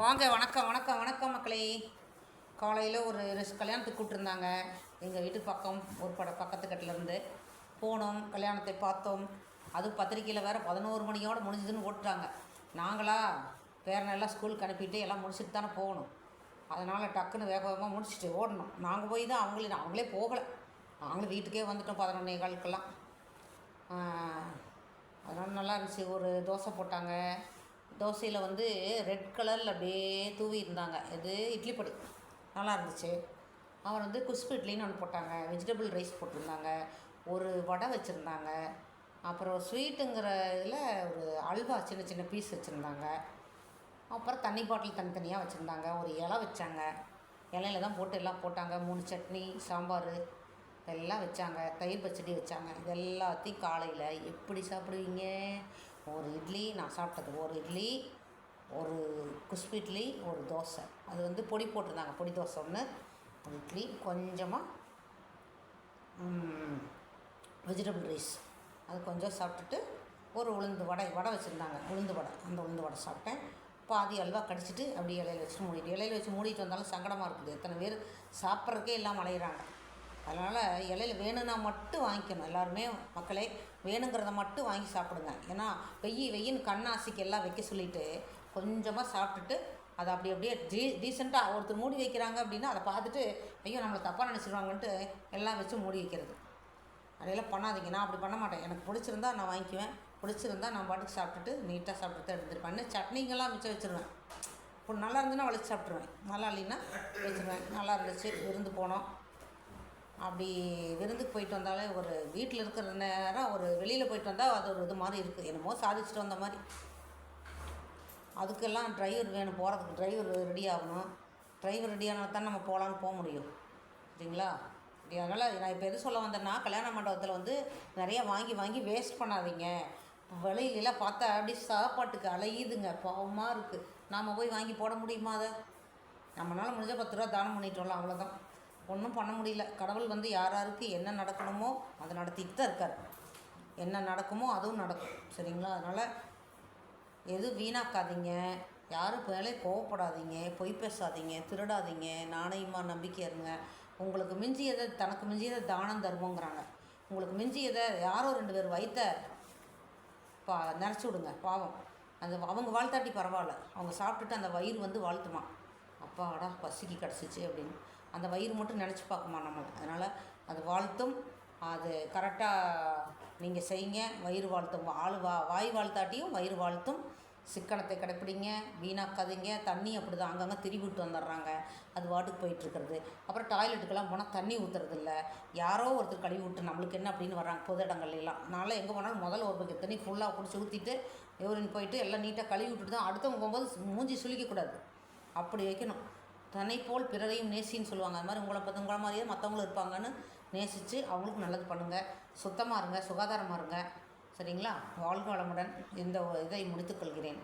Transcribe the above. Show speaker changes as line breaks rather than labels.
வாங்க வணக்கம் வணக்கம் வணக்கம் மக்களே. காலையில் ஒரு ரெஸ் கல்யாணத்துக்கு கூப்பிட்டுருந்தாங்க. எங்கள் வீட்டு பக்கம் ஒரு பட பக்கத்து கட்டிலேருந்து போனோம் கல்யாணத்தை பார்த்தோம். அதுவும் பத்திரிக்கையில் வேறு பதினோரு மணியோடு முடிஞ்சதுன்னு ஓட்டுறாங்க. நாங்களா பேரனெல்லாம் ஸ்கூலுக்கு அனுப்பிட்டு எல்லாம் முடிச்சுட்டு தானே போகணும். அதனால் டக்குன்னு வேக வேகமாக முடிச்சுட்டு ஓடணும். நாங்கள் போய் தான் அவங்களே அவங்களே போகலை. நாங்களும் வீட்டுக்கே வந்துட்டோம் பதினொன்னே காலுக்கெல்லாம். அதனால் நல்லா இருந்துச்சு. ஒரு தோசை போட்டாங்க. தோசையில் வந்து ரெட் கலரில் அப்படியே தூவி இருந்தாங்க. இது இட்லி பொடி. நல்லா இருந்துச்சு. அப்புறம் வந்து குஸ்பு இட்லின்னு ஒன்று போட்டாங்க. வெஜிடபிள் ரைஸ் போட்டிருந்தாங்க. ஒரு வடை வச்சுருந்தாங்க. அப்புறம் ஸ்வீட்டுங்கிற இதில் ஒரு அல்வா சின்ன சின்ன பீஸ் வச்சுருந்தாங்க. அப்புறம் தண்ணி பாட்டில் தனித்தனியாக வச்சுருந்தாங்க. ஒரு இலை வச்சாங்க. இலையில தான் போட்டு எல்லாம் போட்டாங்க. மூணு சட்னி சாம்பார் எல்லாம் வச்சாங்க. தயிர் பச்சடி வச்சாங்க. இது எல்லாத்தையும் காலையில் எப்படி சாப்பிடுவீங்க? ஒரு இட்லி நான் சாப்பிட்டது ஒரு இட்லி ஒரு குஸ்பு இட்லி ஒரு தோசை. அது வந்து பொடி போட்டிருந்தாங்க பொடி தோசை ஒன்று ஒரு இட்லி கொஞ்சமாக வெஜிடபிள் ரைஸ் அது கொஞ்சம் சாப்பிட்டுட்டு ஒரு உளுந்து வடை வடை வச்சுருந்தாங்க உளுந்து வடை. அந்த உளுந்து வடை சாப்பிட்டேன். பாதி அல்வா கடிச்சிட்டு அப்படியே இலையில் வச்சு மூடிட்டு இலையில் வச்சு மூடிட்டு வந்தாலும் சங்கடமாக இருக்குது. எத்தனை பேர் சாப்பிட்றதுக்கே எல்லாம் அலையிறாங்க. அதனால் இலையில வேணும்னா மட்டும் வாங்கிக்கணும். எல்லாருமே மக்களே வேணுங்கிறத மட்டும் வாங்கி சாப்பிடுங்க. ஏன்னா வெய்யி வெய்யின்னு கண்ணாசிக்கு எல்லாம் வைக்க சொல்லிட்டு கொஞ்சமாக சாப்பிட்டுட்டு அதை அப்படி அப்படியே டீ டீசெண்டாக ஒருத்தர் மூடி வைக்கிறாங்க அப்படின்னா அதை பார்த்துட்டு ஐயோ நம்மளை தப்பாக நினச்சிடுவாங்கன்ட்டு எல்லாம் வச்சு மூடி வைக்கிறது. அதையெல்லாம் பண்ணாதீங்க. நான் அப்படி பண்ண மாட்டேன். எனக்கு பிடிச்சிருந்தா நான் வாங்கிக்குவேன். பிடிச்சிருந்தா நான் பாட்டுக்கு சாப்பிட்டுட்டு நீட்டாக சாப்பிட்டு எடுத்துருப்பேன் சட்னிங்கெல்லாம் மிச்சம் வச்சுருவேன். இப்போ நல்லா இருந்துன்னா வளைச்சி சாப்பிட்ருவேன் நல்லா இல்லைன்னா வச்சுருவேன். நல்லா இருந்துச்சு விருந்து போனோம். அப்படி விருந்துக்கு போயிட்டு வந்தாலே ஒரு வீட்டில் இருக்கிற நேரம் ஒரு வெளியில் போயிட்டு வந்தால் அது ஒரு இது மாதிரி இருக்குது என்னமோ சாதிச்சுட்டு வந்த மாதிரி. அதுக்கெல்லாம் டிரைவர் வேணும் போகிறதுக்கு டிரைவர் ரெடி ஆகணும். டிரைவர் ரெடி ஆனால் தான் நம்ம போகலான்னு போக முடியும். சரிங்களா? அதனால் நான் இப்போ எது சொல்ல வந்தேன்னா கல்யாண மண்டபத்தில் வந்து நிறையா வாங்கி வாங்கி வேஸ்ட் பண்ணாதீங்க. வெளியிலலாம் பார்த்தா அப்படி சாப்பாட்டுக்கு அலையுதுங்க. பாவமாக இருக்குது நாம் போய் வாங்கி போட முடியுமா அதை? நம்மளால் முடிஞ்ச பத்து ரூபா தானம் பண்ணிட்டோம்ல அவ்வளோதான் ஒன்றும் பண்ண முடியல. கடவுள் வந்து யார் யாருக்கு என்ன நடக்கணுமோ அதை நடத்திட்டு தான் இருக்கார். என்ன நடக்குமோ அதுவும் நடக்கும். சரிங்களா? அதனால் எதுவும் வீணாக்காதீங்க. யாரும் மேலே கோவப்படாதீங்க. பொய் பேசாதீங்க. திருடாதீங்க. நாணயமாக நம்பிக்கை இருங்க. உங்களுக்கு மிஞ்சியதை தனக்கு மிஞ்சியதை தானம் தருமோங்கிறாங்க. உங்களுக்கு மிஞ்சியதை யாரோ ரெண்டு பேர் வைத்த பா நினச்சி விடுங்க. பாவம். அந்த அவங்க வாழ்த்தாட்டி பரவாயில்ல. அவங்க சாப்பிட்டுட்டு அந்த வயிறு வந்து வாழ்த்துமா? அப்பாடா பசிக்கு கிடச்சிச்சு அப்படின்னு. அந்த வயிறு மட்டும் நினச்சி பார்க்குமா நம்ம? அதனால் அது வாழ்த்தும். அது கரெக்டாக நீங்கள் செய்யுங்க. வயிறு வாழ்த்தும். ஆள் வா வாய் வாழ்த்தாட்டியும் வயிறு வாழ்த்தும். சிக்கனத்தை கடைப்பிடிங்க. வீணாக்காதீங்க தண்ணி அப்படி தான் அங்கங்கே திரி விட்டு வந்துடுறாங்க. அது வாட்டுக்கு போயிட்டுருக்கிறது அப்புறம் டாய்லெட்டுக்கெல்லாம் போனால் தண்ணி ஊற்றுறதில்ல யாரோ ஒருத்தர் கழுவி விட்டு நம்மளுக்கு என்ன அப்படின்னு வர்றாங்க. பொது இடங்கள்லாம் நான்லாம் எங்கே போனாலும் முதல்ல ஒரு பக்கம் தண்ணி ஃபுல்லாக பிடிச்சி ஊற்றிட்டு யூரின் போயிட்டு எல்லாம் நீட்டாக கழுவி விட்டுட்டு தான் அடுத்தவங்க போகும்போது மூஞ்சி சுழிக்கக்கூடாது அப்படி வைக்கணும். தன்னை போல் பிறரையும் நேசின்னு சொல்லுவாங்க. அது மாதிரி உங்களை பார்த்து உங்களை மாதிரியே மற்றவங்களும் இருப்பாங்கன்னு நேசித்து அவங்களுக்கும் நல்லது பண்ணுங்கள் சுத்தமாக இருங்க சுகாதாரமாக இருங்க. சரிங்களா? வாழ்க வளமுடன். இந்த இதை முடித்துக்கொள்கிறேன்